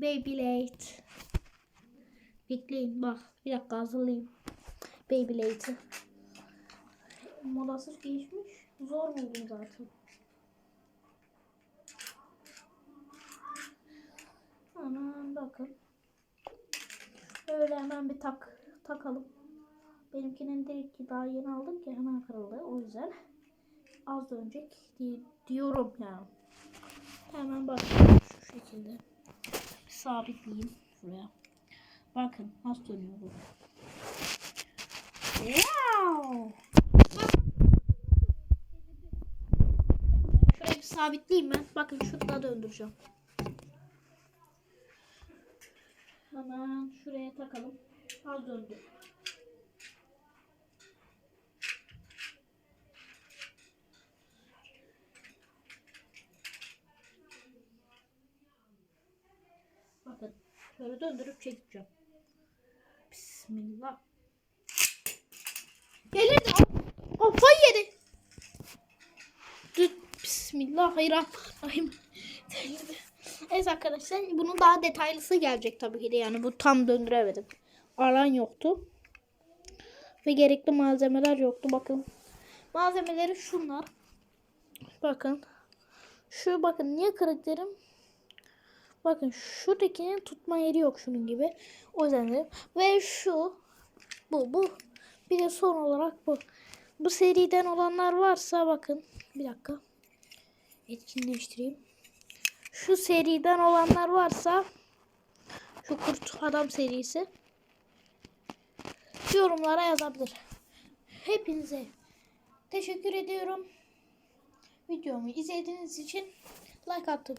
Beyblade. Bekleyin bak. Bir dakika hazırlayayım. Beyblade'i. Modası değişmiş. Zor buldum zaten. Hemen bakın. Böyle hemen bir tak takalım. Benimkinin direkt daha yeni aldım ki hemen kırıldı. O yüzden az di- diyorum yani. Hemen bakın şu şekilde sabitleyeyim şuraya. Bakın nasıl dönüyor bu. Wow! Şurayı bir sabitleyeyim ben. Bakın şurada döndüreceğim. Hemen şuraya takalım. Az döndü. Bakın şöyle döndürüp çekeceğim. Bismillah. Gelirdi. Kafayı yedi. Dur. Bismillahirrahmanirrahim. Delirdi. Evet arkadaşlar bunun daha detaylısı gelecek tabii ki de yani bu tam döndüremedim. Alan yoktu. Ve gerekli malzemeler yoktu bakın. Malzemeleri şunlar. Bakın. Şu bakın niye kırık derim. Bakın şuradakinin tutma yeri yok şunun gibi. O yüzden de. Ve şu. Bu bu. Bir de son olarak bu. Bu seriden olanlar varsa bakın. Bir dakika. Etkinleştireyim. Şu seriden olanlar varsa şu kurt adam serisi yorumlara yazabilir. Hepinize teşekkür ediyorum. Videomu izlediğiniz için like atıp